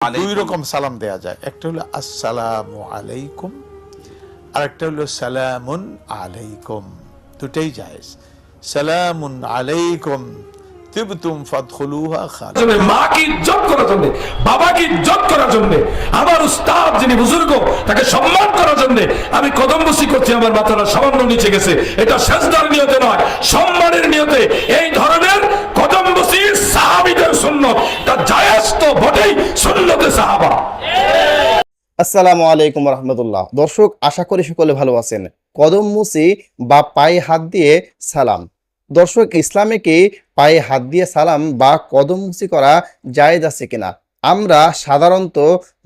দুই রকম সালাম দেয়া যায়। একটা হলো আসসালামু আলাইকুম আর একটা হলো সালামুন আলাইকুম। দুটাই জায়েজ। সালামুন আলাইকুম তিবতুম ফাদখুলুহা খালিদ জন্য মাকে ইজ্জত করার জন্য বাবাকে ইজ্জত করার জন্য আমার উস্তাদ যিনি বুজুর্গ তাকে সম্মান করার জন্য আমি কদম বসি করছি আমার মাথাটা সামান্য নিচে গেছে। এটা সেজদার নিয়তে নয় সম্মানের নিয়তে। এই ধরনের সাহাবিদের সুন্নত। জায়েজ তো বটেই সুন্নতে সাহাবা। আসসালামু আলাইকুম রহমতুল্লাহ। দর্শক, আশা করি সকলে ভালো আছেন। কদম মুসি বা পায়ে হাত দিয়ে সালাম। দর্শক, ইসলামে কি পায়ে হাত দিয়ে সালাম বা কদম মুসি করা জায়েজ আছে কিনা? আমরা সাধারণত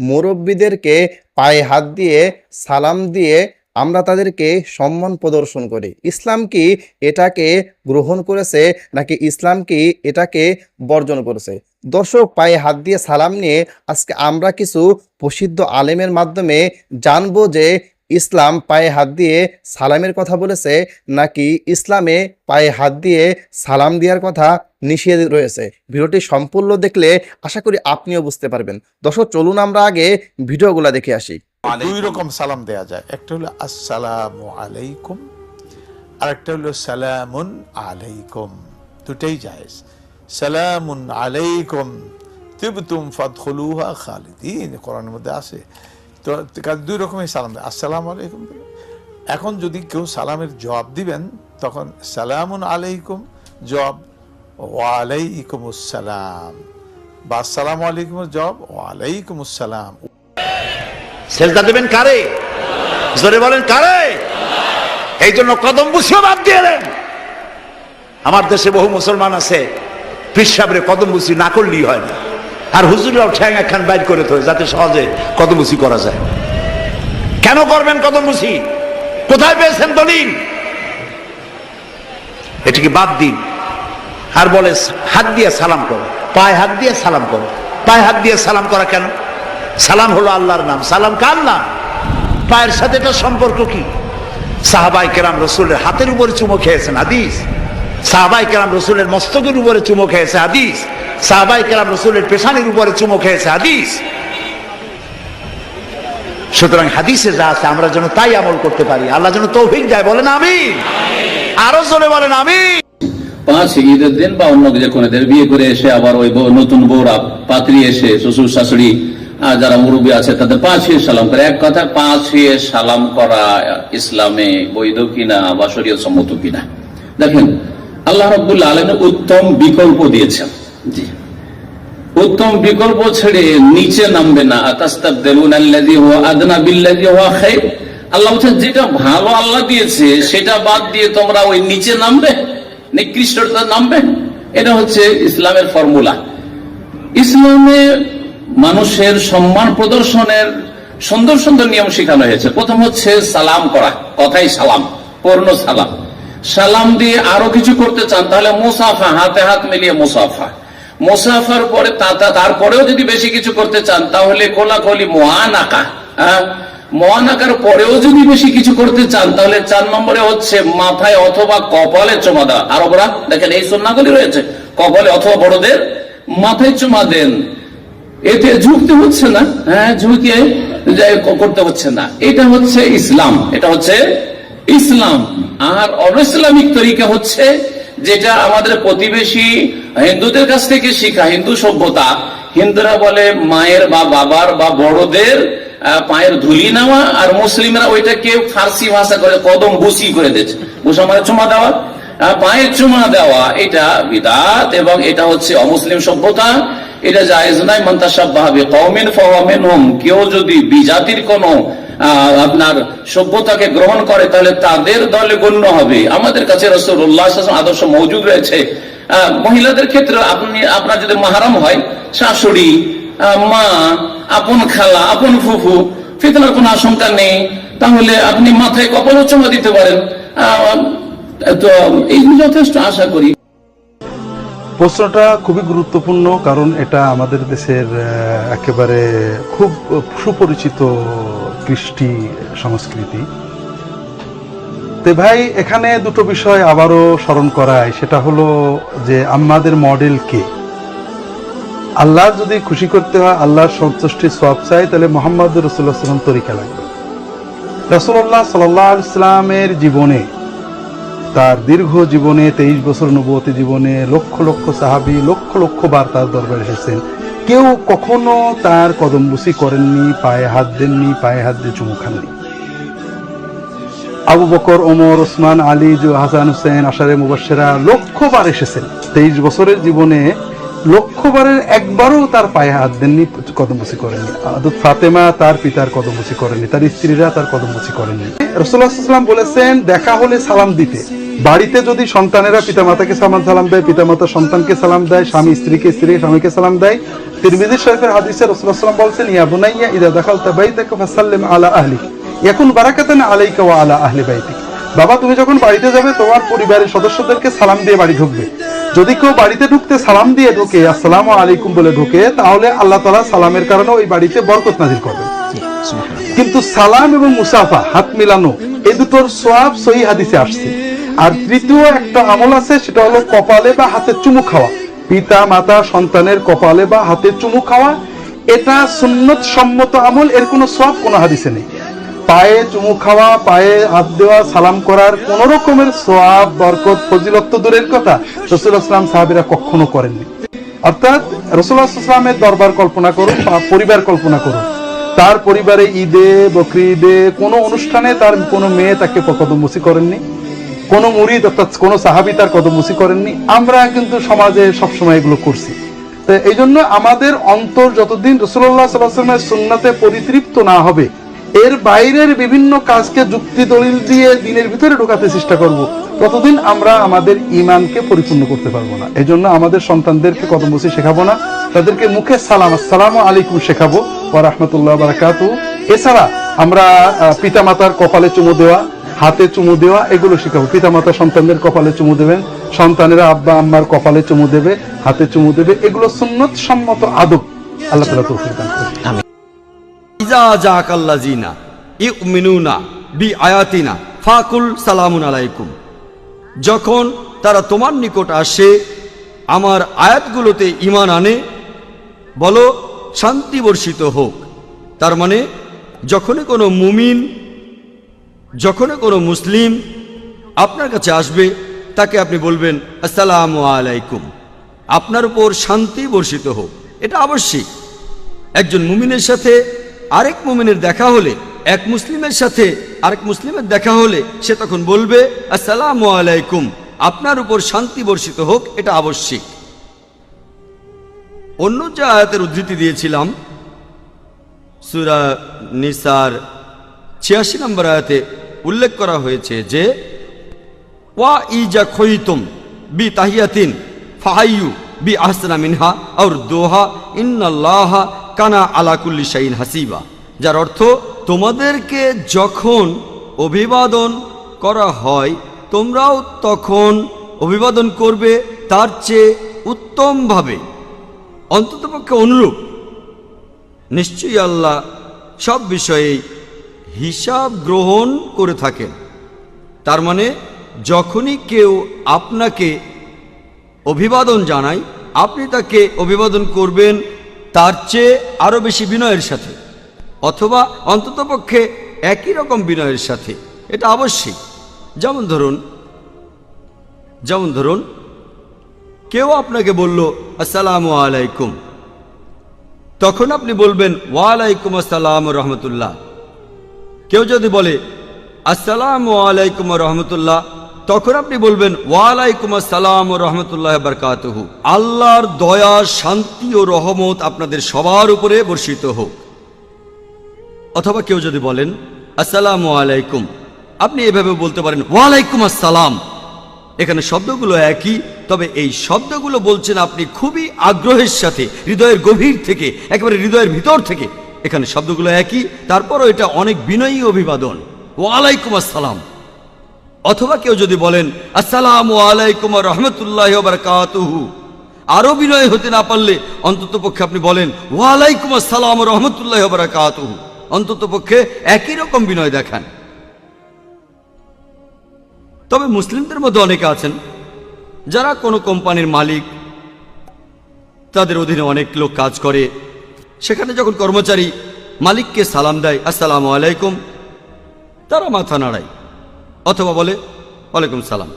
মুরব্বীদেরকে পায়ে হাত দিয়ে সালাম দিয়ে আমরা তাদেরকে সম্মান প্রদর্শন করি। ইসলাম কি এটাকে গ্রহণ করেছে নাকি ইসলাম কি এটাকে বর্জন করেছে? দর্শক, পায়ে হাত দিয়ে সালাম নিয়ে আজকে আমরা কিছু প্রসিদ্ধ আলেমের মাধ্যমে জানব যে ইসলাম পায়ে হাত দিয়ে সালামের কথা বলেছে নাকি ইসলামে পায়ে হাত দিয়ে সালাম দেওয়ার কথা নিষেধ রয়েছে। ভিডিওটি সম্পূর্ণ দেখলে আশা করি আপনিও বুঝতে পারবেন। দর্শক, চলুন আমরা আগে ভিডিওগুলো দেখে আসি। দুই রকম সালাম দেয়া যায়। একটা হলো আসসালামু আলাইকুম আর একটা হলো সালামুন আলাইকুম। দুটাই জায়েজ। সালামুন আলাইকুম, তিবতুম ফাদখুলুহা খালিদিন। কোরআনের মধ্যে আছে। তো দুই রকমের সালাম দেয়। আলাইকুম এখন যদি কেউ সালামের জবাব দিবেন, তখন সালামুন আলাইকুম, জবাব ওয়ালাইকুম আসসালাম বা আসসালামু আলাইকুমের জবাব ওয়ালাইকুম আসসালাম সেজদা দেবেন কারে? জোরে বলেন কারে? এই জন্য কদম বুঝিও বাদ দিয়ে দেন। আমার দেশে বহু মুসলমান আছে পিসাবরে কদম বুঝি না করলেই হয় না। আর হুজুরাও ঠ্যাং একখান বাইর করে তো যাতে সহজে কদম বুঝি করা যায়। কেন করবেন কদম বুঝি? কোথায় পেয়েছেন দলিল? এটিকে বাদ দিন? আর বলে, হাত দিয়ে সালাম করো। পায়ে হাত দিয়ে সালাম করো। পায়ে হাত দিয়ে সালাম করা কেন? সালাম হলো আল্লাহর নাম। সালাম কার নাম? পায়ের সাথে এটা সম্পর্ক কি? সাহাবাই কেরাম রসুলের হাতের উপরে চুমো খেয়েছেন, হাদিস। সাহাবাই কেরাম রসুলের মস্তকের উপরে চুমো খেয়েছে, হাদিস। সাহাবাই কেরাম রসুলের পেশানির উপরে চুমো খেয়েছে, হাদিস। সুতরাং হাদিসে যা আছে আমরা যেন তাই আমল করতে পারি। আল্লাহ যেন তৌফিক দেয়, বলেন আমি আরও জোরে বলেন আমি পাঁচ ঈদের দিন বা অন্য যে কোনো বিয়ে করে এসে আবার ওই নতুন বউরা পাত্রী এসে শ্বশুর শাশুড়ি যারা মুরব্বী আছে, তাদের পাঁচ হিয়ে সালাম করে। এক কথা পাঁচ হিয়ে সালাম করা ইসলামে বৈধ কিনা বা শরীয় সম্মত কিনা? দেখেন, আল্লাহ রব্বুল্লা আলমের উত্তম বিকল্প দিয়েছেন। জি। উত্তম বিকল্প ছেড়ে নিচে নামবে না। আল্লাহ যেটা ভালো আল্লাহ দিয়েছে, সেটা বাদ দিয়ে তোমরা ওই নিচে নামবে? নিকৃষ্টতা নামবে? এটা হচ্ছে ইসলামের ফর্মুলা। ইসলামে মানুষের সম্মান প্রদর্শনের সুন্দর সুন্দর নিয়ম শেখানো হয়েছে। প্রথম হচ্ছে সালাম করা, কথাই সালাম, পূর্ণ সালাম। সালাম দিয়ে আরও কিছু করতে চান, তাহলে মুসাফা, হাতে হাত মিলিয়ে মুসাফা। মুসাফার পরে তারপরেও যদি বেশি কিছু করতে চান, তাহলে কোলাকলি মোয়ানাকা হ্যাঁ? মহানাকার পরেও যদি বেশি কিছু করতে চান, তাহলে চার নম্বরে হচ্ছে মাথায় অথবা কপালে চুমা দেওয়া। আরবরা, দেখেন এই সন্নাগুলি রয়েছে। কপালে অথবা বড়দের মাথায় চুমা দেন। এতে ঝুঁকতে হচ্ছে না হ্যাঁ ঝুঁকে করতে হচ্ছে না। এটা হচ্ছে ইসলাম, এটা হচ্ছে ইসলাম। আর অনইসলামিক তরিকা হচ্ছে যেটা আমাদের প্রতিবেশী হিন্দুদের কাছ থেকে শিখা, হিন্দু সভ্যতা। হিন্দুরা বলে মায়ের বা বাবার বা বড়দের পায়ের ধুলি নেওয়া, আর মুসলিমরা ওইটাকে ফার্সি ভাষা করে কদম বুসি করে দিচ্ছে বুসা মানে চুমা দেওয়া? পায়ের চুমা দেওয়া, এটা বিদাত এবং এটা হচ্ছে অমুসলিম সভ্যতা। এটা জায়েজ নাই মন্তাসাবাহাবি কওমিন ফাওয়ামিনহুম কেউ যদি বিজাতির কোন আপনার সভ্যতাকে গ্রহণ করে, তাহলে তাদের দলে গণ্য হবে। আমাদের কাছে আদর্শ মজুদ রয়েছে। মহিলাদের ক্ষেত্রে আপনি, আপনার যদি মাহারাম হয়, শাশুড়ি মা, আপন খালা, আপন ফুফু, ফিতনার কোনো আশঙ্কা নেই, তাহলে আপনি মাথায় কপাল চমা দিতে পারেন। তো, এইগুলো যথেষ্ট আশা করি। প্রশ্নটা খুবই গুরুত্বপূর্ণ, কারণ এটা আমাদের দেশের একেবারে খুব সুপরিচিত কৃষ্টি সংস্কৃতি। তো ভাই, এখানে দুটো বিষয় আবারও স্মরণ করায় সেটা হলো যে আমাদের মডেল কে? আল্লাহ যদি খুশি করতে হয়, আল্লাহর সন্তুষ্টি সব চাই, তাহলে মোহাম্মদ রসুল্লাহ সাল্লাম তরিকা লাগবে রসুল্লাহ সাল্লাহ ইসলামের জীবনে তার দীর্ঘ জীবনে, তেইশ বছর নবতী জীবনে লক্ষ লক্ষ সাহাবি, লক্ষ লক্ষ বার তার দরবারে এসেছেন। কেউ কখনো তার কদমবুসি করেননি, পায়ে হাত দেননি, পায়ে হাত দিয়ে চুমু খাননি। আবু বকর, ওমর, ওসমান, আলী, জু, হাসান হুসেন আশারে মুবাসেরা লক্ষবার এসেছেন। তেইশ বছরের জীবনে লক্ষবারের একবারও তার পায়ে হাত দেননি, কদমবসি করেননি। আদত ফাতেমা তার পিতার কদমবসি করেননি, তার স্ত্রীরা তার কদমবসি করেননি। রসুল্লাহাম বলেছেন, দেখা হলে সালাম দিতে। বাড়িতে যদি সন্তানেরা পিতামাতাকে সালাম সালাম দেয়, পিতামাতা সন্তানকে সালাম দেয়, স্বামী স্ত্রীকে, স্ত্রী স্বামীকে সালাম দেয়, তিরমিজি শরীফের হাদিসে সাল্লাম বলছেন, ইয়া বুনাইয়া, ইদা দাখালতা বাইতাকা ফাসাল্লিম আলা আহলিক এখন বারাকাতান আলাইকা ওয়া আলা আহলি বাইতিক। বাবা, তুমি যখন বাড়িতে যাবে, তোমার পরিবারের সদস্যদেরকে সালাম দিয়ে বাড়ি ঢুকবে। যদি কেউ বাড়িতে ঢুকতে সালাম দিয়ে ঢোকে, আসসালামু আলাইকুম বলে ঢোকে, তাহলে আল্লাহ তালা সালামের কারণে ওই বাড়িতে বরকত নাজির করবেন। কিন্তু সালাম এবং মুসাফা, হাত মিলানো, এই দুটোর সোয়াব সহি হাদিসে আসছে। আর তৃতীয় একটা আমল আছে, সেটা হলো কপালে বা হাতে চুমু খাওয়া। পিতা, মাতা, সন্তানের কপালে বা হাতে চুমু খাওয়া, এটা সুন্নত সম্মত আমল, এর কোনো সব কোনো হাদিসে নেই। পায়ে চুমু খাওয়া, পায়ে হাত দেওয়া, সালাম করার কোন রকমের সোয়াব বরকত, ফজিলত তো দূরের কথা, রসুল আসলাম সাহাবিরা কখনো করেননি। অর্থাৎ রসুল্লাহ আসলামের দরবার কল্পনা করুন, বা পরিবার কল্পনা করুন। তার পরিবারে ঈদে, বকরি ঈদে, কোনো অনুষ্ঠানে তার কোনো মেয়ে তাকে কদমবসি করেননি। কোনো মুরিদ অর্থাৎ কোনো সাহাবি তার কদমবসি করেননি। আমরা কিন্তু সমাজে সবসময় এগুলো করছি। তো এই জন্য আমাদের অন্তর যতদিন রসুল্লাহ সাল্লামের সুন্নাতে পরিতৃপ্ত না হবে, এর বাইরের বিভিন্ন কাজকে যুক্তি দলিল দিয়ে দিনের ভিতরে ঢোকাতে চেষ্টা করব, ততদিন আমরা আমাদের ইমানকে পরিপূর্ণ করতে পারব না। এই জন্য আমাদের সন্তানদেরকে কদমবসি শেখাবো না, তাদেরকে মুখে সালাম, আসসালাম আলাইকুম শেখাবো ও রহমতুল্লাহ বারাকাতু এছাড়া আমরা পিতা মাতার কপালে চুমু দেওয়া হাতে চুমু দেওয়া, এগুলো শেখাবো। পিতা মাতা সন্তানদের কপালে চুমু দেবেন, সন্তানেরা আব্বা আম্মার কপালে চুমু দেবে, হাতে চুমু দেবে, এগুলো সুন্নত সম্মত আদব। আল্লাহ তালা তৌফিক দান ইউমিনুনা বি আয়াতিনা ফাকুল সালামুন আলাইকুম। যখন তারা তোমার নিকট আসে, আমার আয়াতগুলোতে ইমান আনে, বলো শান্তি বর্ষিত হোক। তার মানে যখনই কোনো মুমিন যখনই কোনো মুসলিম আপনার কাছে আসবে, তাকে আপনি বলবেন, আসসালামু আলাইকুম। আপনার উপর শান্তি বর্ষিত হোক। এটা আবশ্যিক। একজন মুমিনের সাথে আরেক মুমিনের দেখা হলে, এক মুসলিমের সাথে আরেক মুসলিমের দেখা হলে, সে তখন বলবে, আসসালামু আলাইকুম। আপনার উপর শান্তি বর্ষিত হোক, এটা আবশ্যিক। অন্য যে আয়াতের উদ্ধৃতি দিয়েছিলাম, সুরা নিসার ছিয়াশি নম্বর আয়াতে উল্লেখ করা হয়েছে যে, ওয়া ইজা খইতুম বি তাহিয়াতিন ফাহাইয়ু বি আহসানা মিনহা আর দোহা ইন্নাল্লাহা কানা আলা কুল্লি শাইন হাসিবা। যার অর্থ, তোমাদেরকে যখন অভিবাদন করা হয়, তোমরাও তখন অভিবাদন করবে তার চেয়ে উত্তমভাবে। অন্ততপক্ষে অনুরূপ। নিশ্চয়ই আল্লাহ সব বিষয়েই হিসাব গ্রহণ করে থাকেন। তার মানে যখনই কেউ আপনাকে অভিবাদন জানায়, আপনি তাকে অভিবাদন করবেন তার চেয়ে আরও বেশি বিনয়ের সাথে, অথবা অন্ততপক্ষে একই রকম বিনয়ের সাথে। এটা আবশ্যিক। যেমন ধরুন যেমন ধরুন, কেউ আপনাকে বলল, আসসালামু আলাইকুম। তখন আপনি বলবেন, ওয়ালাইকুম আসসালাম রহমতুল্লাহ। কেউ যদি বলে, আসসালাম আলাইকুম রহমতুল্লাহ, তখন আপনি বলবেন, ওয়ালাইকুম আসসালাম রহমতুল্লাহ বরকাতহু। আল্লাহর দয়া, শান্তি ও রহমত আপনাদের সবার উপরে বর্ষিত হোক। অথবা কেউ যদি বলেন, আসসালামু আলাইকুম, আপনি এভাবে বলতে পারেন, ওয়ালাইকুম আসসালাম। এখানে শব্দগুলো একই, তবে এই শব্দগুলো বলছেন আপনি খুবই আগ্রহের সাথে, হৃদয়ের গভীর থেকে, একেবারে হৃদয়ের ভিতর থেকে। এখানে শব্দগুলো একই, তারপরও এটা অনেক বিনয়ী অভিবাদন। ওয়ালাইকুম আসসালাম। অথবা কেউ যদি বলেন, আসসালাম আলাইকুম রহমতুল্লাহ বারকাতুহু। আরও বিনয় হতে না পারলে অন্তত পক্ষে আপনি বলেন, ওয়ালাইকুম আসসালাম রহমতুল্লাহ বারকাতুহু। অন্তত পক্ষে একই রকম বিনয় দেখান। তবে মুসলিমদের মধ্যে অনেকে আছেন, যারা কোনো কোম্পানির মালিক, তাদের অধীনে অনেক লোক কাজ করে সেখানে যখন কর্মচারী মালিককে সালাম দেয়, আসসালামু আলাইকুম, তারা মাথা নাড়ায়, অথবা বলে, ওয়ালাইকুম সালাম।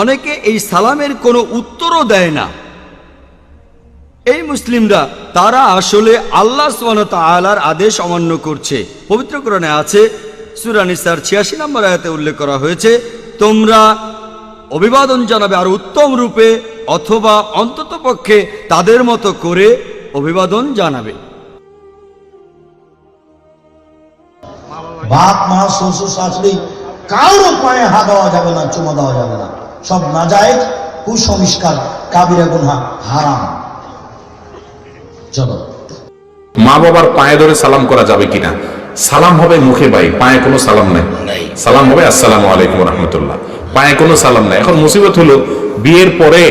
অনেকে এই সালামের কোনো উত্তরও দেয় না। এই মুসলিমরা, তারা আসলে আল্লাহ তালার আদেশ অমান্য করছে। পবিত্র কোরআনে আছে সুরানিসার ছিয়াশি নম্বর আয়াতে উল্লেখ করা হয়েছে, তোমরা অভিবাদন জানাবে আর উত্তম রূপে অথবা অন্তত পক্ষে তাদের মতো করে অভিবাদন জানাবে। বাপ মা শ্বশুর শাশুড়ি কারও পায়ে হাত দেওয়া যাবে না চুমা দেওয়া যাবে না। সব না যায় কুসংস্কার কাবিরা গুনহা হারাম। চলো। মা বাবার পায়ে ধরে সালাম করা যাবে কিনা? সালাম হবে মুখে ভাই পায়ে কোনো সালাম নাই। সালাম হবে আসসালামু আলাইকুম রহমতুল্লাহ। পায়ে কোনো সালাম নাই। এখন মুসিবত হলো বিয়ের পরে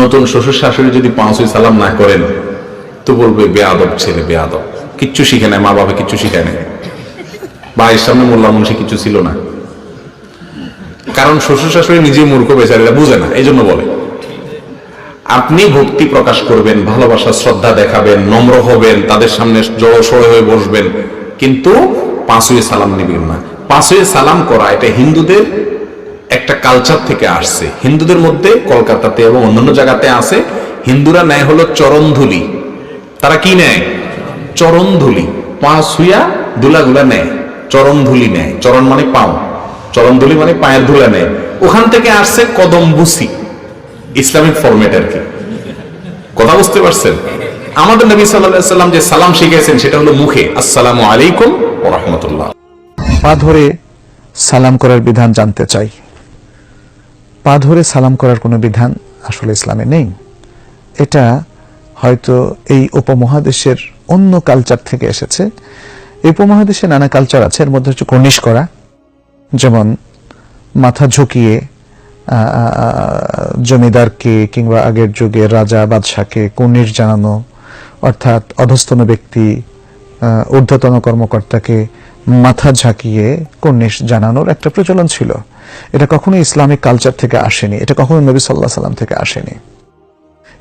নতুন শ্বশুর শাশুড়ি যদি পাঁচই সালাম না করেন, তো বলবে বেয়াদব ছেলে, বেয়াদব। কিচ্ছু শিখে নেয় মা বাবা কিচ্ছু শিখে নেয় ভাইয়ের সামনে মোল্লা মুন্সি কিছু ছিল না। কারণ শ্বশুর শাশুড়ি নিজেই মূর্খ বেচারিরা বুঝে না এই জন্য বলে। আপনি ভক্তি প্রকাশ করবেন, ভালোবাসা, শ্রদ্ধা দেখাবেন, নম্র হবেন, তাদের সামনে জড়সড় হয়ে বসবেন, কিন্তু পাঁচই সালাম নিবেন না। পাঁচই সালাম করা এটা হিন্দুদের একটা কালচার থেকে আসছে। হিন্দুদের মধ্যে কলকাতাতে এবং অন্যান্য জায়গাতে আছে, হিন্দুরা নেয় হলো চরণধুলি। তারা কি নেয়? চরণধুলি। পা শুয়া দুলাগুলা নেয়, চরণধুলি নেয়। চরণ মানে পাও। চরণধুলি মানে পায়ের ধুলা নেয়। ওখান থেকে আসছে কদম বুসি ইসলামিক ফরম্যাট আর কি। কথা বুঝতে পারছেন? আমাদের নবী সাল্লাম যে সালাম শিখেছেন সেটা হলো মুখে, আসসালামু আলাইকুম ওয়া রাহমাতুল্লাহ। পা ধরে সালাম করার বিধান জানতে চাই। পা ধরে সালাম করার কোনো বিধান আসলে ইসলামে নেই। এটা হয়তো এই উপমহাদেশের অন্য কালচার থেকে এসেছে। এই উপমহাদেশে নানা কালচার আছে, এর মধ্যে হচ্ছে কর্নিশ করা, যেমন মাথা ঝুঁকিয়ে জমিদারকে কিংবা আগের যুগে রাজা, বাদশাকে কর্নিশ জানানো, অর্থাৎ অধস্তন ব্যক্তি ঊর্ধ্বতন কর্মকর্তাকে মাথা ঝাঁকিয়ে কর্নিশ জানানোর একটা প্রচলন ছিল। এটা কখনো ইসলামিক কালচার থেকে আসেনি, এটা কখনো নবী সাল্লাহ সাল্লাম থেকে আসেনি।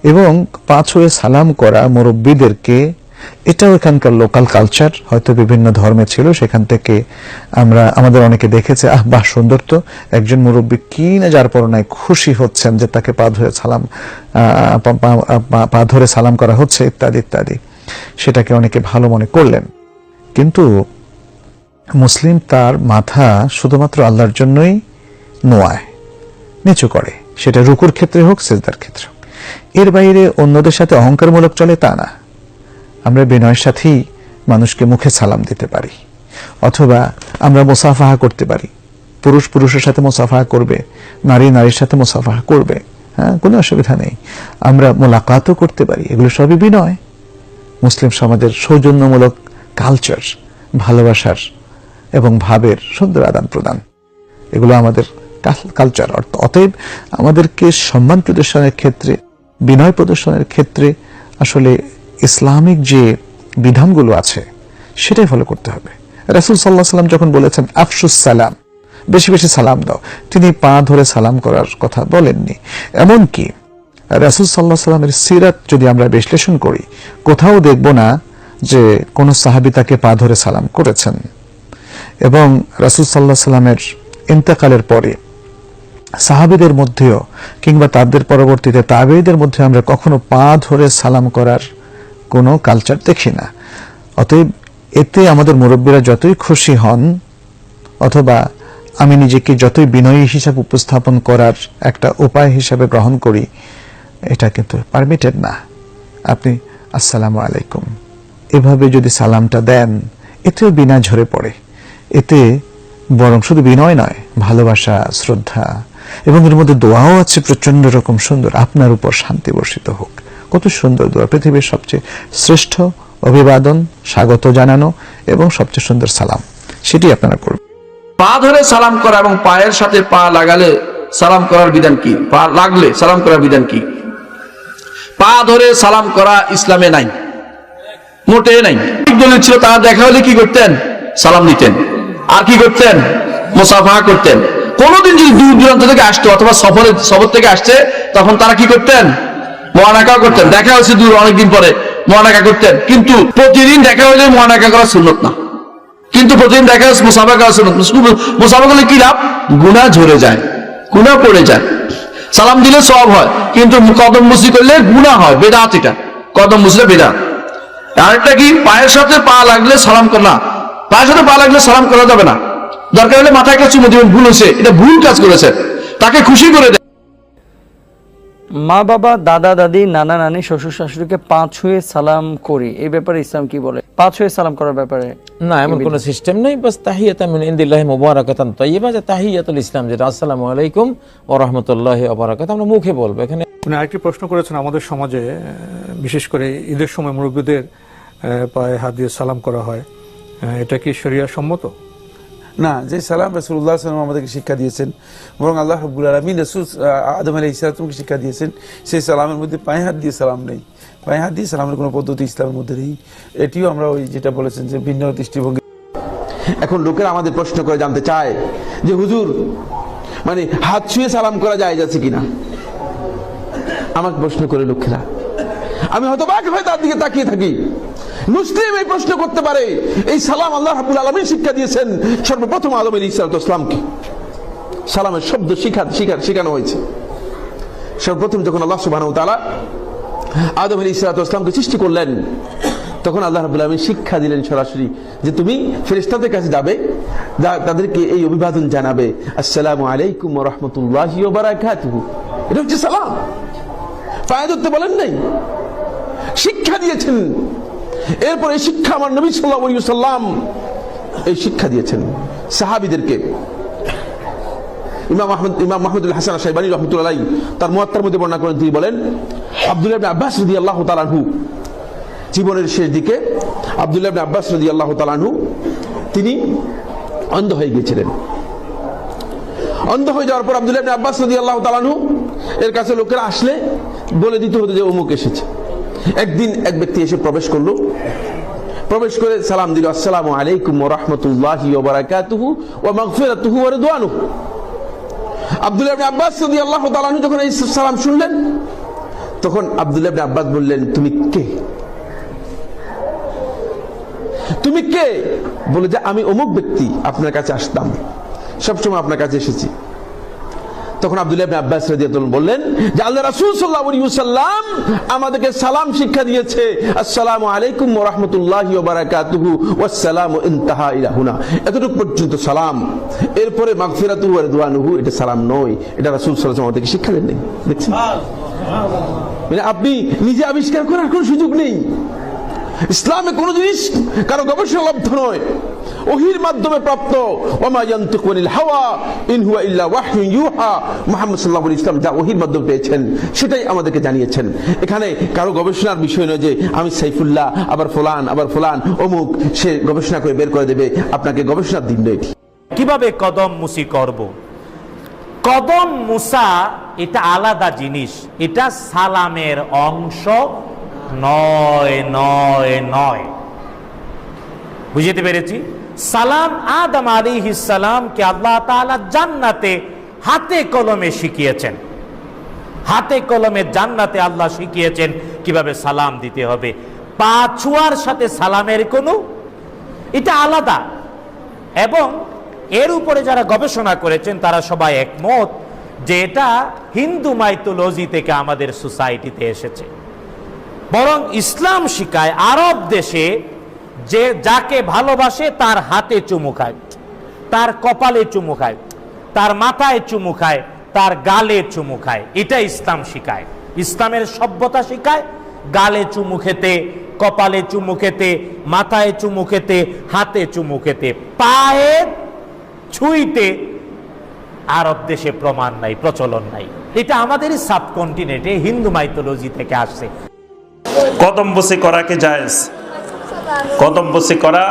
এবং পাঁচ হয়ে সালাম করা মুরব্বীদেরকে, এটাও এখানকার লোকাল কালচার হয়তো বিভিন্ন ধর্মে ছিল, সেখান থেকে আমরা, আমাদের অনেকে দেখেছে, আহ, বাহ, সুন্দর তো। একজন মুরব্বী কি না যার পরনায় খুশি হচ্ছেন যে তাকে পা ধরে সালাম পা ধরে সালাম করা হচ্ছে, ইত্যাদি ইত্যাদি। সেটাকে অনেকে ভালো মনে করলেন। কিন্তু মুসলিম তার মাথা শুধুমাত্র আল্লাহর জন্যই নোয়ায়, নিচু করে। সেটা রুকুর ক্ষেত্রে হোক, সেজদার ক্ষেত্রে এর বাইরে অন্যদের সাথে অহংকারমূলক চলে তা না। আমরা বিনয়ের সাথেই মানুষকে মুখে সালাম দিতে পারি, অথবা আমরা মোসাফাহা করতে পারি। পুরুষ পুরুষের সাথে মোসাফাহা করবে, নারী নারীর সাথে মোসাফাহা করবে হ্যাঁ কোনো অসুবিধা নেই। আমরা মোলাকাতও করতে পারি, এগুলো সবই বিনয়। মুসলিম সমাজের সৌজন্যমূলক কালচার ভালোবাসার এবং ভাবের সুন্দর আদান প্রদান। এগুলো আমাদের কালচার অর্থ, অতএব আমাদেরকে সম্মান প্রদর্শনের ক্ষেত্রে, বিনয় প্রদর্শনের ক্ষেত্রে আসলে ইসলামিক যে বিধানগুলো আছে, সেটাই ফলো করতে হবে। রাসুল সাল্লাহ সাল্লাম যখন বলেছেন, আফসুস সালাম বেশি বেশি সালাম দাও। তিনি পা ধরে সালাম করার কথা বলেননি। এমনকি রাসুল সাল্লাহ সাল্লামের সিরাত যদি আমরা বিশ্লেষণ করি, কোথাও দেখব না যে কোন সাহাবি তাকে পা ধরে সালাম করেছেন। এবং রাসুল সাল্লাহ সাল্লামের ইন্তেকালের পরে সাহাবিদের মধ্যেও কিংবা তাদের পরবর্তীতে তাবেইদের মধ্যে আমরা কখনো পা ধরে সালাম করার কোনো কালচার দেখি না। অতএব এতে আমাদের মুরব্বীরা যতই খুশি হন অথবা আমি নিজেকে যতই বিনয়ী হিসাবে উপস্থাপন করার একটা উপায় হিসাবে গ্রহণ করি, এটা কিন্তু পারমিটেড না। আপনি আসসালামু আলাইকুম। এভাবে যদি সালামটা দেন, এতেও বিনা ঝরে পড়ে। এতে বরং শুধু বিনয় নয়, ভালোবাসা, শ্রদ্ধা এবং এর মধ্যে দোয়াও আছে প্রচণ্ড রকম সুন্দর। আপনার উপর শান্তি বর্ষিত হোক। কত সুন্দর দোয়া। পৃথিবীর সবচেয়ে শ্রেষ্ঠ অভিবাদন, স্বাগত জানানো এবং সবচেয়ে সুন্দর সালাম। সেটি আপনারা করবেন। পা ধরে সালাম করা এবং পায়ের সাথে পা লাগালে সালাম করার বিধান কি? পা লাগলে সালাম করার বিধান কি? পা ধরে সালাম করা ইসলামে নাই। মোটে নাই। দলের ছিল, তারা দেখা হলে কি করতেন? সালাম দিতেন আর কি করতেন? মোসাফা করতেন। কোনোদিন যদি দূর দূরান্ত থেকে আসতো অথবা সফরে, সফর থেকে আসছে, তখন তারা কি করতেন? মহানাকা করতেন। দেখা হয়েছে দূর অনেকদিন পরে মহানাকা করতেন। কিন্তু প্রতিদিন দেখা হলে মহানাকা করা সুন্নত না। কিন্তু প্রতিদিন দেখা হচ্ছে মুসাফা করা সুন্নত মুসাফা করলে কি লাভ? গুণা ঝরে যায়, গুণা পড়ে যায়। সালাম দিলে সব হয়, কিন্তু কদম মুসি করলে গুণা হয়, বেদাত এটা। কদম মুসলে বেদাত। আরেকটা কি? পায়ের সাথে পা লাগলে সালাম করা। না পায়ের সাথে পা লাগলে সালাম করা যাবে না। দরকার হলে মাথায় একটা চুমু দিবেন ভুল হয়েছে। এটা ভুল কাজ করেছে। তাকে খুশি করে দেয়। মা বাবা দাদা দাদি নানা নানি শ্বশুর শাশুড়িকে পাঁচ হয়ে সালাম করি। এই ব্যাপারে ইসলাম কি বলে? পাঁচ হয়ে সালাম করার ব্যাপারে না এমন কোনো সিস্টেম নেই। বাস তাহিয়াতাম মিন ইনদিল্লাহি মুবারাকাতান তাইয়্যিবা যে তাহিয়াতুল ইসলাম যেটা আসসালামু আলাইকুম ওয়া রাহমাতুল্লাহি ওয়া বারাকাতুহু। আমরা মুখে বলব এখানে। উনি আরেকটি প্রশ্ন করেছেন আমাদের সমাজে বিশেষ করে ঈদের সময় মুরব্বীদের পায়ে হাত দিয়ে সালাম করা হয়। এটা কি শরিয়া সম্মত? না, যে সালাম রসুল্লাহ সাল্লাম আমাদেরকে শিক্ষা দিয়েছেন, বরং আল্লাহ রব্বুল আলমিন রসুল আদম আলী ইসলামকে শিক্ষা দিয়েছেন, সেই সালামের মধ্যে পায়ে হাত দিয়ে সালাম নেই। পায়ে হাত দিয়ে সালামের কোনো পদ্ধতি ইসলামের মধ্যে নেই। এটিও আমরা ওই যেটা বলেছেন যে ভিন্ন দৃষ্টিভঙ্গি। এখন লোকেরা আমাদের প্রশ্ন করে জানতে চায় যে, হুজুর মানে হাত ছুঁয়ে সালাম করা যায় যাচ্ছে কিনা? আমাকে প্রশ্ন করে লোকেরা। আমি হয়তো বাক হয়ে তার দিকে তাকিয়ে থাকি। মুসলিম এই প্রশ্ন করতে পারে। এই সালাম আল্লাহ রাবুল আলমী শিক্ষা দিয়েছেন সর্বপ্রথম আদম আলী ইসলামকে। সালামের শব্দ শিখা শিখার শেখানো হয়েছে। সর্বপ্রথম যখন আল্লাহ সুবাহ তালা আদম আলী ইসলামকে সৃষ্টি করলেন, তখন আল্লাহ রাবুল আলমী শিক্ষা দিলেন সরাসরি যে তুমি ফেরিস্তাদের কাছে যাবে তাদেরকে এই অভিবাদন জানাবে। আসসালামু আলাইকুম রহমতুল্লাহ এটা হচ্ছে সালাম। পায়ে ধরতে বলেন নাই। শিক্ষা দিয়েছেন। এরপর এই শিক্ষা আমার নবী সাল্লাম এই শিক্ষা দিয়েছেন সাহাবীদেরকে। আব্বাস তাআলা আনহু, জীবনের শেষ দিকে আব্বাস আনহু, তিনি অন্ধ হয়ে গিয়েছিলেন। অন্ধ হয়ে যাওয়ার পর আব্বাস আনহু, এর কাছে লোকেরা আসলে বলে দিতে হতো যে অমুক এসেছে। একদিন এক ব্যক্তি এসে প্রবেশ করল। প্রবেশ করে সালাম দিল, আসসালামু আলাইকুম রাহমাতুল্লাহি তখন বললেন, তুমি কে? তুমি কে? যে, আমি অমুক ব্যক্তি, আপনার কাছে আসতাম। সবসময় আপনার কাছে এসেছি। তখন আব্দুল্লাহ আব্বাস আনহু বললেন যে আল্লাহ রাসূল সাল্লাল্লাহু আলাইহি আমাদেরকে সালাম শিক্ষা দিয়েছে, আসসালামু আলাইকুম ওয়া রাহমাতুল্লাহি ওয়া বারাকাতুহু, ওয়াসসালামু ইনতাহা ইলা হুনা। এতটুকু পর্যন্ত সালাম। এরপরে মাগফিরাতুহু ওয়া রিদওয়ানুহু, এটা সালাম নয়, এটা রাসূল সাল্লাল্লাহু আলাইহি ওয়াসাল্লাম আমাদেরকে শিক্ষা দেন দেখছেন? মানে আপনি নিজে আবিষ্কার করার কোনো সুযোগ নেই। ইসলামে কোন জিনিস কারও গবেষণা লব্ধ নয়। ওহির মাধ্যমে প্রাপ্ত। ওমা ইয়ান্তিকু আনিল হাওয়া, ইন হুয়া ইল্লা ওয়াহয়ুন ইউহা। মুহাম্মদ ইসলাম যা ওহির মাধ্যমে পেয়েছেন, সেটাই আমাদেরকে জানিয়েছেন। এখানে কারও গবেষণার বিষয় নয় যে, আমি সাইফুল্লাহ, আবার ফুলান আবার ফুলান, অমুক, সে গবেষণা করে বের করে দেবে। আপনাকে গবেষণার দিন নয়। কীভাবে কদম মুসি করব? কদম মুসা এটা আলাদা জিনিস। এটা সালামের অংশ নয় নয় নয়। বুঝতে পেরেছি? সালাম আদম আলী সালামকে আল্লাহ জান্নাতে হাতে কলমে শিখিয়েছেন। হাতে কলমে জান্নাতে আল্লাহ শিখিয়েছেন কীভাবে সালাম দিতে হবে। পা ছোঁয়ার সাথে সালামের কোনো এটা আলাদা। এবং এর উপরে যারা গবেষণা করেছেন তারা সবাই একমত যে এটা হিন্দু মাইথোলজি থেকে আমাদের সোসাইটিতে এসেছে। বরং ইসলাম শিখায় আরব দেশে যে যাকে ভালোবাসে তার হাতে চুমু খায়, তার কপালে চুমু খায়, তার মাথায় চুমু খায়, তার গালে চুমু খায়। এটা ইসলাম শিখায়। ইসলামের সভ্যতা শিখায়, গালে চুমু খেতে, কপালে চুমু খেতে, মাথায় চুমু খেতে, হাতে চুমু খেতে, পায়ে ছুঁইতে আরব দেশে প্রমাণ নাই, প্রচলন নাই। এটা আমাদেরই সাবকন্টিনেন্টে হিন্দু মাইথোলজি থেকে আসছে। কদম বসি করা কি জায়েজ। কদম বসি করা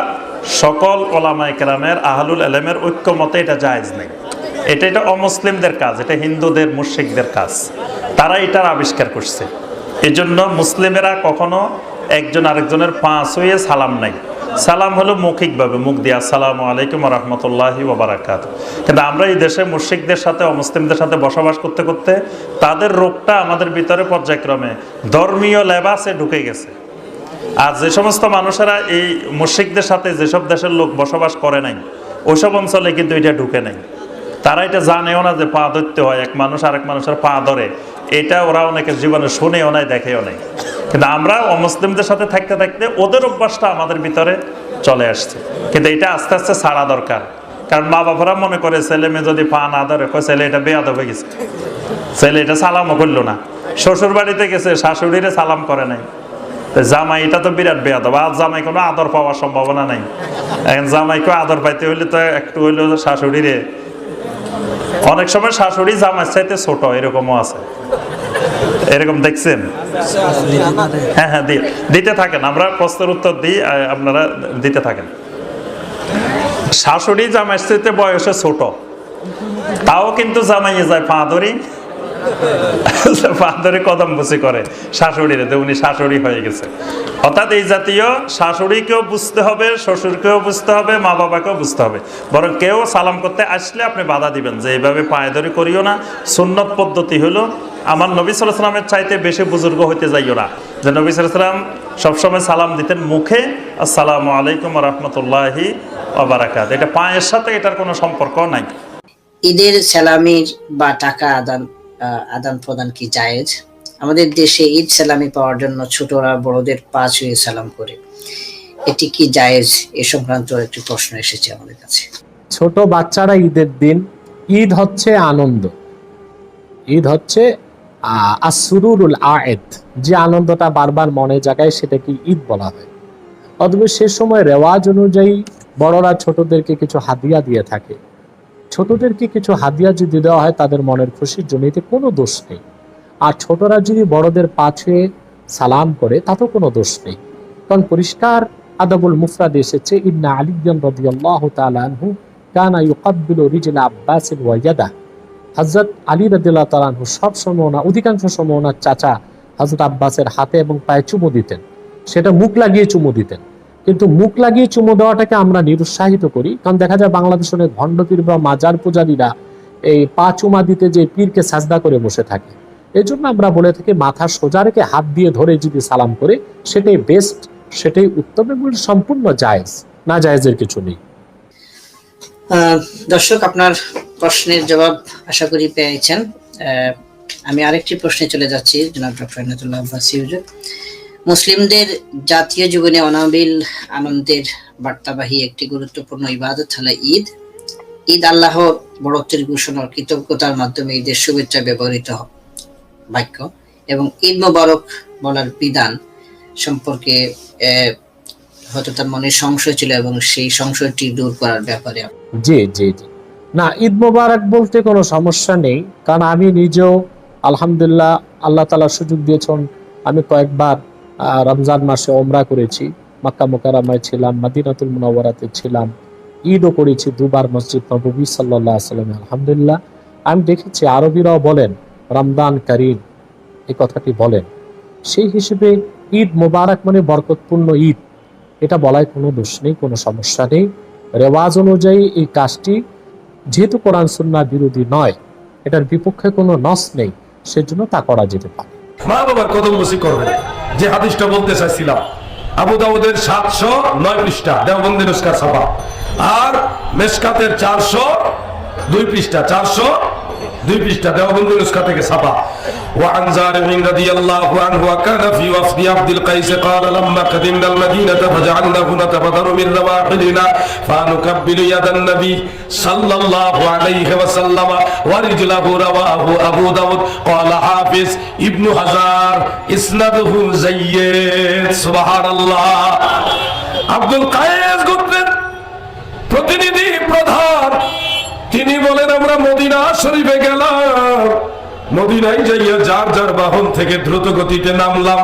সকল ওলামায় কেরামের, আহলুল এলেমের ঐক্যমতে এটা জায়েজ নেই। এটা এটা অমুসলিমদের কাজ, এটা হিন্দুদের, মুশরিকদের কাজ। তারা এটার আবিষ্কার করছে। এজন্য মুসলিমেরা কখনো একজন আরেকজনের পাঁচ হয়ে সালাম নাই। সালাম হলো মৌখিকভাবে, মুখ দিয়ে আসসালামু আলাইকুম রহমতুল্লাহি ওবরাকাত কিন্তু আমরা এই দেশে মুশরিকদের সাথে, অমুসলিমদের সাথে বসবাস করতে করতে তাদের রোগটা আমাদের ভিতরে পর্যায়ক্রমে ধর্মীয় লেবাসে ঢুকে গেছে। আর যে সমস্ত মানুষেরা এই মুশরিকদের সাথে যেসব দেশের লোক বসবাস করে নাই, ওইসব অঞ্চলে কিন্তু এটা ঢুকে নাই। তারা এটা জানেও না যে পা ধরতে হয়, এক মানুষ আরেক মানুষের পা ধরে। এটা ওরা অনেকের জীবনে শুনেও নাই, দেখেও নাই। কিন্তু আমরা অমুসলিমদের সাথে থাকতে থাকতে ওদের অভ্যাসটা আমাদের ভিতরে চলে আসছে। কিন্তু এটা আস্তে আস্তে ছাড়া দরকার। কারণ মা বাবারা মনে করে, ছেলে মেয়ে যদি পা না ধরে, কয় ছেলে এটা বেয়াদ হয়ে গেছে। ছেলে এটা সালামও করল না। শ্বশুর বাড়িতে গেছে, শাশুড়িরে সালাম করে নাই। জামাই এটা তো বিরাট বেয়াদব, আর জামাই কোনো আদর পাওয়ার সম্ভাবনা নাই। এখন জামাইকে আদর পাইতে হইলে তো একটু হইলেও শাশুড়িরে অনেক সময় শাশুড়ি জামাই চাইতে ছোট, এরকমও আছে। এরকম দেখছেন? হ্যাঁ হ্যাঁ দিতে থাকেন, আমরা প্রশ্নের উত্তর দিই আপনারা দিতে থাকেন। শাশুড়ি জামাই চাইতে বয়সে ছোট, তাও কিন্তু জামাইয়ে যায় পা ধরে কদম বুঝি করে। শাশুড়িরে তো উনি শাশুড়ি হয়ে গেছে। অর্থাৎ এই জাতীয় শাশুড়িকেও বুঝতে হবে, শ্বশুরকেও বুঝতে হবে মা বাবাকেও বুঝতে হবে। বরং কেউ সালাম করতে আসলে আপনি বাধা দিবেন যে, এইভাবে পায়ে ধরে করিও না। সুন্নত পদ্ধতি হলো, আমার নবী সালামের চাইতে বেশি বুজুর্গ হইতে যাইও না। যে নবী সালাম সবসময় সালাম দিতেন মুখে, আসসালামু আলাইকুম রহমতুল্লাহি ওবারাকাত এটা পায়ের সাথে এটার কোনো সম্পর্ক নাই। ঈদের সালামির বা টাকা আদান আদান প্রদান কি জায়েজ? আমাদের দেশে ঈদ সালামি পাওয়ার জন্য ছোটরা বড়দের পা ছুঁয়ে সালাম করে। এটি কি জায়েজ? এ সংক্রান্ত একটি প্রশ্ন এসেছে আমাদের কাছে। ছোট বাচ্চারা ঈদের দিন ঈদ হচ্ছে আনন্দ। ঈদ হচ্ছে আহ, আসরুরুল আয়েদ। যে আনন্দটা বারবার মনে জাগায় সেটাকে ঈদ বলা হয়। অথবা সে সময় রেওয়াজ অনুযায়ী বড়রা ছোটদেরকে কিছু হাদিয়া দিয়ে থাকে। ছোটদেরকে কিছু হাদিয়া যদি দেওয়া হয় তাদের মনের খুশির জন্য, এতে কোনো দোষ নেই। আর ছোটরা যদি বড়দের পাছে সালাম করে, তাতেও কোনো দোষ নেই। কারণ পরিষ্কার আদাবুল মুফরাদ এসেছে, ইন্না আলিয়ান রাদিয়াল্লাহু তাআলা আনহু কানা ইউকাব্বিলু রিজলা আব্বাসিন ওয়া ইয়াদা। হযরত আলী রাদিয়াল্লাহু তাআলা সব সময় না অধিকাংশ সময় ওনার চাচা হযরত আব্বাসের হাতে এবং পায়ে চুমু দিতেন। সেটা মুখ লাগিয়ে চুমু দিতেন। কিন্তু মুখ লাগিয়ে চুমু দেওয়াটাকে আমরা নিরুৎসাহিত করি। কারণ দেখা যায় বাংলাদেশের অনেক ভণ্ড পীর বা মাজার পূজারীরা এই পা চুমা দিতে যে পীরকে সাজদা করে বসে থাকে। এই জন্য আমরা বলে থাকি, মাথা সোজা রেখে হাত দিয়ে ধরে যদি সালাম করে, সেটাই বেস্ট সেটাই উত্তম এবং সম্পূর্ণ জায়েজ, না জায়েজের কিছু নেই। দর্শক, আপনার প্রশ্নের জবাব আশা করি পেয়েছেন। আমি আরেকটি প্রশ্নে চলে যাচ্ছি, জনাব ডক্টর আইনাতুল্লাহ আব্বাসী মুসলিমদের জাতীয় জীবনে অনাবিল আনন্দের বার্তাবাহী একটি গুরুত্বপূর্ণ ইবাদত হলো ঈদ। ঈদ আল্লাহ বড়ত্বের ঘোষণা ও কৃতজ্ঞতার মাধ্যমে ঈদের শুভেচ্ছা ব্যবহৃত বাক্য এবং ঈদ মোবারক বলার বিধান সম্পর্কে হয়তো তার মনে সংশয় ছিল এবং সেই সংশয়টি দূর করার ব্যাপারে জি জি জি। না, ঈদ মোবারক বলতে কোনো সমস্যা নেই, কারণ আমি নিজেও আলহামদুলিল্লাহ আল্লাহ তালা সুযোগ দিয়েছেন, আমি কয়েকবার রমজান মাসে ওমরা করেছি। মাক্কা মোকারামায় ছিলাম, মাদিনাতুল মুনাওয়ারাতে ছিলাম। ঈদও করেছি দুবার মসজিদ নবী সাল্লাহ সাল্লামে আলহামদুলিল্লাহ, আমি দেখেছি আরবিরাও বলেন রমদান করিম, এই কথাটি বলেন। সেই হিসেবে ঈদ মোবারক মানে বরকতপূর্ণ ঈদ। এটা বলায় কোনো দোষ নেই, কোনো সমস্যা নেই। রেওয়াজ অনুযায়ী এই কাজটি যেহেতু কোরআন সুন্না বিরোধী নয়, এটার বিপক্ষে কোনো নস নেই, সেজন্য তা করা যেতে পারে। মা বাবার কদম করবে যে হাদিসটা বলতে চাইছিলাম, আবু দাউদের সাতশো নয় পৃষ্ঠা, দেওবন্দি নুস্কা ছাপা আর মেসকাতের চারশো দুই পৃষ্ঠা, চারশো দুই পৃষ্ঠা দেওবন্দি নুস্কা থেকে ছাপা وعن زارع رضي الله عنه وكان في وفد عبد القيس قال لما قدمنا المدينة فجعلناه نتبذر من رواحلنا فنكبل يد النبي صلى الله عليه وسلم ورجله رواه أبو داود قال حافظ ابن هزار اسنده زيد سبحان الله আব্দুল কায়েস গোত্রের প্রতিনিধি প্রধান তিনি বলেন, আমরা মদিনা শরীফে গেলাম। মদিনায় যাইয়া যার যার বাহন থেকে দ্রুত গতিতে নামলাম।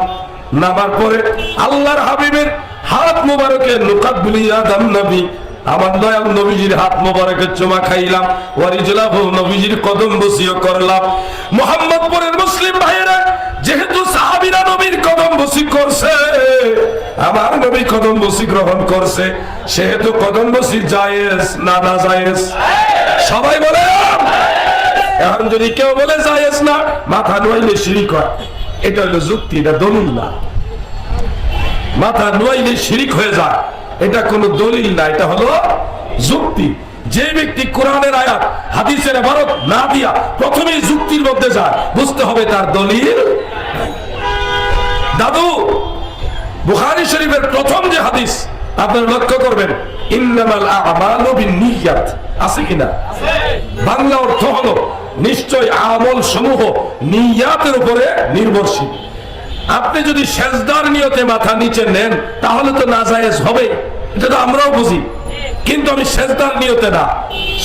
নামার পরে আল্লাহর হাবিবের হাত মোবারকে নুকাত বুলিয়া দাম নবী, আমার দয়াল নবীজির হাত মোবারকের চুমা খাইলাম। ওয়ারিজলাভ নবীজির কদম বসিও করলাম। মোহাম্মদপুরের মুসলিম ভাইয়েরা যেহেতু সাহাবিরা নবীর কদম বসি করছে, আমার নবী কদম বসি গ্রহণ করছে, সেহেতু কদম বসি জায়েজ না না জায়েজ? সবাই বলে, এখন যদি কেউ বলে জায়েজ না, মাথা নোয়াইলে শিরিক হয়। এটা হলো যুক্তি, এটা দলিল না। মাথা নোয়াইলে শিরিক হয়ে যায়। এটা কোনো দলিল না, এটা হলো যুক্তি। যে ব্যক্তি কোরআনের আয়াত, হাদিসের ভারত না দিয়া প্রথমেই যুক্তির মধ্যে যায়, বুঝতে হবে তার দলিল দাদু, বুখারী শরীফের প্রথম যে হাদিস, আপনারা লক্ষ্য করবেন, ইন্নামাল আমালু বিন্নিয়াত, আছে কিনা? বাংলা অর্থ হলো, নিশ্চয় আমল সমূহ নিয়াতের উপরে নির্ভরশীল। আপনি যদি সেজদার নিয়তে মাথা নিচে নেন, তাহলে তো নাজায়েজ হবে এটা তো আমরাও বুঝি। কিন্তু আমি সেজদার নিয়তে না।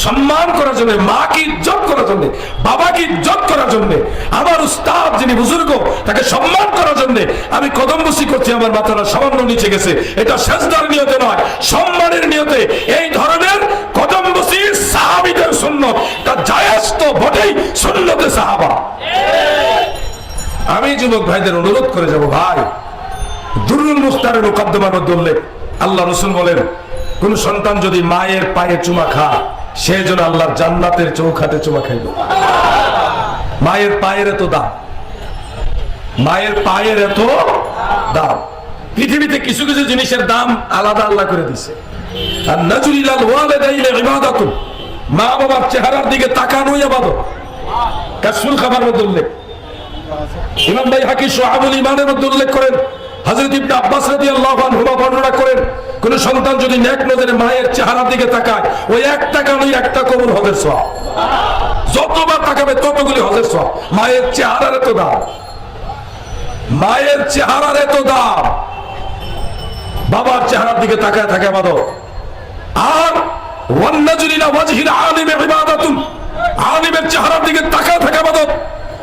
সম্মান করার জন্য, মাকে ইজ্জত করার জন্য, বাবাকে ইজ্জত করার জন্য, আমার উস্তাদ যিনি বুজুর্গ, তাকে সম্মান করার জন্য আমি কদম বসি করছি, আমার মাথাটা সামান্য নিচে গেছে। এটা সেজদার নিয়তে নয়, সম্মানের নিয়তে। এই ধরনের কদম বসি সাহাবিদের সুন্নত, তা জায়েজ তো বটেই সুন্নতে সাহাবা। আমি যুবক ভাইদের অনুরোধ করে যাব, ভাই, দুরুল মুখতারের মোকদ্দমার মধ্যে উল্লেখ। আল্লাহ রসুল বলেন কোন সন্তান যদি মায়ের পায়ে চুমা খা সে যেন আল্লাহর জান্নাতের চৌখাতে চুমা খাইল। মায়ের পায়ের এত দাম। মায়ের পায়ের এত দাম। পৃথিবীতে কিছু কিছু জিনিসের দাম আলাদা আল্লাহ করে দিছে। আর নজরুলাল ওয়ালিদাইনে ইবাদাতুন। মা বাবার চেহারার দিকে তাকানোই ইবাদত কাসফুল খাবার মধ্যে উল্লেখ। ইমাম ভাই হাকি সোহাবুল ইমানের মধ্যে উল্লেখ করেন হযরত ইবনে আব্বাস রাদিয়াল্লাহু আনহুমা বর্ণনা করেন, কোন সন্তান যদি নেক নজরে মায়ের চেহারার দিকে তাকায়, ওই এক তাকানোই একটা কবুল হজের সওয়াব। যতবার তাকাবে ততগুলি হজের সওয়াব। মায়ের চেহারার এত দাম। মায়ের চেহারার এত দাম। বাবার চেহারার দিকে তাকায় থাকে আমাদের। আর ওয়ান্নাজুলিনা ওয়াজহিল আলিমে ইবাদাতুন। আলিমের চেহারার দিকে তাকায় থাকে আমাদের।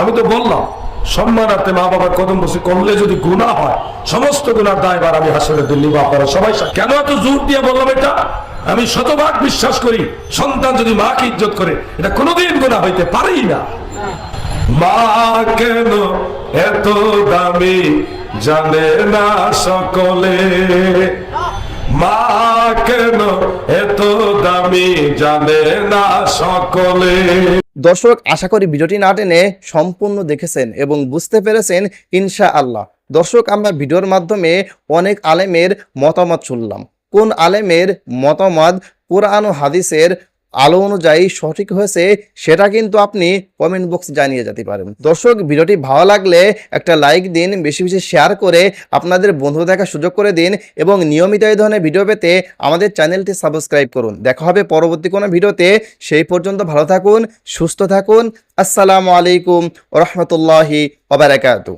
আমি তো বললাম সম্মানার্থে মা বাবার কদম বসে করলে যদি গুণা হয়, সমস্ত গুণার দায়বার আমি হাসলে দিল্লি বা আপনারা সবাই কেন এত জোর দিয়ে বললাম এটা? আমি শতভাগ বিশ্বাস করি, সন্তান যদি মাকে ইজ্জত করে, এটা কোনোদিন গুণা হইতে পারেই না। মা কেন এত দামি জানে না সকলে? মা কেন এত দামি জানে না সকলে? দর্শক, আশা করি ভিডিওটি না টেনে সম্পূর্ণ দেখেছেন এবং বুঝতে পেরেছেন ইনশা আল্লাহ দর্শক, আমরা ভিডিওর মাধ্যমে অনেক আলেমের মতামত শুনলাম। কোন আলেমের মতামত কোরআন ও হাদিসের আলো অনুযায়ী সঠিক হয়েছে, সেটা কিন্তু আপনি কমেন্ট বক্সে জানিয়ে যেতে পারেন। দর্শক, ভিডিওটি ভালো লাগলে একটা লাইক দিন, বেশি বেশি শেয়ার করে আপনাদের বন্ধু দেখার সুযোগ করে দিন এবং নিয়মিত এই ধরনের ভিডিও পেতে আমাদের চ্যানেলটি সাবস্ক্রাইব করুন। দেখা হবে পরবর্তী কোনো ভিডিওতে। সেই পর্যন্ত ভালো থাকুন, সুস্থ থাকুন। আসসালামু আলাইকুম রহমতুল্লাহি ওবারাকাতু